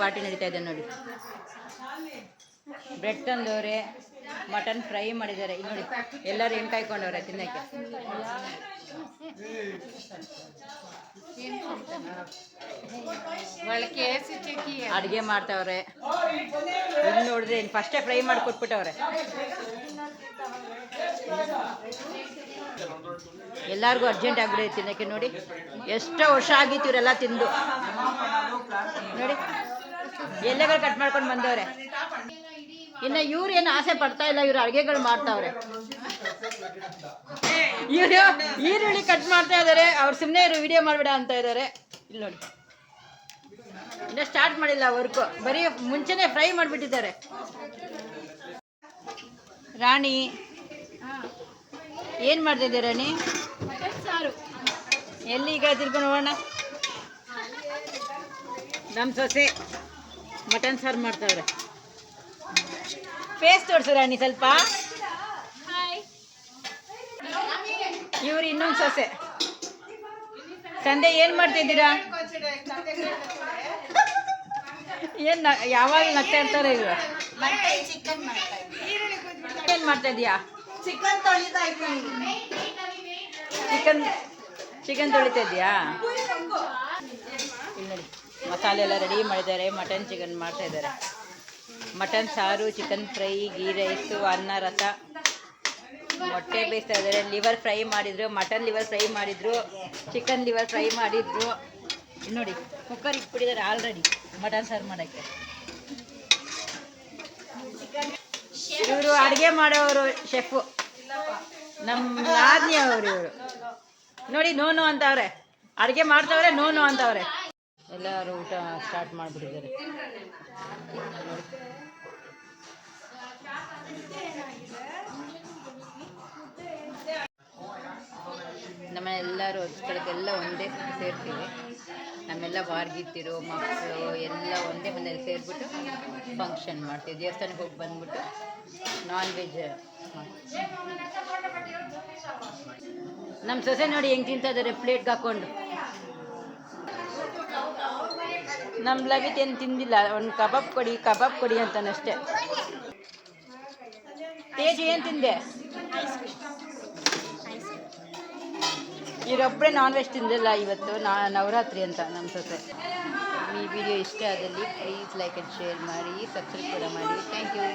Party ನಡೀತಾ ಇದೆ ನೋಡಿ. ಬ್ರೆಡ್ ತಂದವ್ರೆ ಮಟನ್ ಫ್ರೈ ಮಾಡಿದ್ದಾರೆ. ನೋಡಿ ಎಲ್ಲರೂ ಎಂಟು ಕಾಯ್ಕೊಂಡವ್ರೆ ತಿನ್ನೋಕ್ಕೆ? ಅಡುಗೆ ಮಾಡ್ತಾವ್ರೆ. ಇಲ್ಲಿ ನೋಡಿದ್ರೆ ಇನ್ನು ಫಸ್ಟೇ ಫ್ರೈ ಮಾಡಿ ಕೊಟ್ಬಿಟ್ಟವ್ರೆ ಎಲ್ಲರಿಗೂ ಅರ್ಜೆಂಟ್ ಆಗ್ಬಿಡೋದು ತಿನ್ನೋಕ್ಕೆ ನೋಡಿ. ಎಷ್ಟೋ ವರ್ಷ ಆಗಿತ್ತು ಇವರೆಲ್ಲ ತಿಂದು. ನೋಡಿ. ಎಲೆಗಳು ಕಟ್ ಮಾಡ್ಕೊಂಡು ಬಂದವ್ರೆ. ಇನ್ನು ಇವ್ರು ಏನು ಆಸೆ ಪಡ್ತಾ ಇಲ್ಲ, ಇವ್ರು ಅಡುಗೆಗಳು ಮಾಡ್ತಾವ್ರೆ. ಇವರು ಈರುಳ್ಳಿ ಕಟ್ ಮಾಡ್ತಾ ಇದ್ದಾರೆ ಅವ್ರು ಸುಮ್ಮನೆ ಇವರು ವಿಡಿಯೋ ಮಾಡ್ಬಿಡ ಅಂತ ಇದ್ದಾರೆ ಇಲ್ಲಿ ನೋಡಿ. ಇನ್ನ ಸ್ಟಾರ್ಟ್ ಮಾಡಿಲ್ಲ ವರ್ಕು ಬರೀ ಮುಂಚೆನೆ ಫ್ರೈ ಮಾಡಿಬಿಟ್ಟಿದ್ದಾರೆ. ರಾಣಿ, ಏನು ಮಾಡ್ತಿದ್ದೀರ ರಾಣಿ? ಸಾರು ಎಲ್ಲಿ ಈಗ ತಿರ್ಕೊಂಡು ಹೋಗೋಣ? ನಮ್ಮ ಸೊಸೆ. ಮಟನ್ ಸಾರು ಮಾಡ್ತಾವ್ರೆ. ಫೇಸ್ ತೋರಿಸು ರಾಣಿ ಸ್ವಲ್ಪ? ಇವ್ರು ಇನ್ನೊಂದು ಸೊಸೆ. ತಂದೆ ಏನು ಮಾಡ್ತಿದ್ದೀರಾ? ಏನು ಯಾವಾಗ ನಗ್ತಾ ಇರ್ತಾರೆ ಇವರು. ಏನು ಮಾಡ್ತಾ ಇದೀಯಾ ಚಿಕನ್ ಚಿಕನ್ ಚಿಕನ್ ತೊಳಿತಾ ಇದೆಯಾ ಮಸಾಲೆ ಎಲ್ಲ ರೆಡಿ ಮಾಡಿದ್ದಾರೆ, ಮಟನ್ ಚಿಕನ್ ಮಾಡ್ತಾ ಇದ್ದಾರೆ. ಮಟನ್ ಸಾರು, ಚಿಕನ್ ಫ್ರೈ ಗೀ ರೈಸು, ಅನ್ನ, ರಸ. ಮೊಟ್ಟೆ ಬೇಯಿಸ್ತಾ ಇದ್ದಾರೆ. ಲಿವರ್ ಫ್ರೈ ಮಾಡಿದ್ರು, ಮಟನ್ ಲಿವರ್ ಫ್ರೈ ಮಾಡಿದ್ರು, ಚಿಕನ್ ಲಿವರ್ ಫ್ರೈ ಮಾಡಿದ್ರು. ನೋಡಿ ಕುಕ್ಕರ್ ಇಟ್ಬಿಟ್ಟಿದ್ದಾರೆ ಆಲ್ರೆಡಿ ಮಟನ್ ಸಾರು ಮಾಡೋಕ್ಕೆ. ಇವರು ಅಡುಗೆ ಮಾಡೋರು ಶೆಫು ನಮ್ಮ ನಾದಿನಿ ಅವರು ಇವರು. ನೋಡಿ, ನೋನು ಅಂತವ್ರೆ. ಅಡುಗೆ ಮಾಡ್ತವ್ರೆ ನೋನು ಅಂತವ್ರೆ. ಎಲ್ಲರೂ ಊಟ ಸ್ಟಾರ್ಟ್ ಮಾಡಿಬಿಟ್ಟಿದ್ದಾರೆ. ನಮ್ಮ ಎಲ್ಲರೂ ಹೊಸ್ಕಳಕ್ಕೆಲ್ಲ ಒಂದೇ ಸೇರ್ತೀವಿ. ನಮ್ಮೆಲ್ಲ ವಾರ್ಗಿತ್ತಿರು ಮಕ್ಕಳು ಎಲ್ಲ ಒಂದೇ ಮನೇಲಿ ಸೇರಿಬಿಟ್ಟು ಫಂಕ್ಷನ್ ಮಾಡ್ತೀವಿ. ದೇವಸ್ಥಾನಕ್ಕೆ ಹೋಗಿ ಬಂದ್ಬಿಟ್ಟು ನಾನ್ ವೆಜ್ ನಮ್ಮ ಸೊಸೆ ನೋಡಿ ಹೆಂಗೆ ತಿಂತಾ ಇದ್ದಾರೆ ಪ್ಲೇಟ್ಗೆ ಹಾಕೊಂಡು. ನಮ್ಮ ಲವಿತ್ ಏನು ತಿಂದಿಲ್ಲ, ಒಂದು ಕಬಾಬ್ ಕೊಡಿ ಕಬಾಬ್ ಕೊಡಿ ಅಂತಾನಷ್ಟೇ ತೇಜು ಏನು ತಿಂದೆ? ಇವರೊಬ್ಬರೇ ನಾನ್ ವೆಜ್ ತಿಂದಿಲ್ಲ ಇವತ್ತು, ನಾ ನವರಾತ್ರಿ ಅಂತ ನಮ್ಮ ಸೊಸೆ. ಈ ವಿಡಿಯೋ ಇಷ್ಟ ಆದಲ್ಲಿ ಪ್ಲೀಸ್ ಲೈಕ್ ಆ್ಯಂಡ್ ಶೇರ್ ಮಾಡಿ ಸಬ್ಸ್ಕ್ರೈಬ್ ಕೂಡ ಮಾಡಿ. Thank you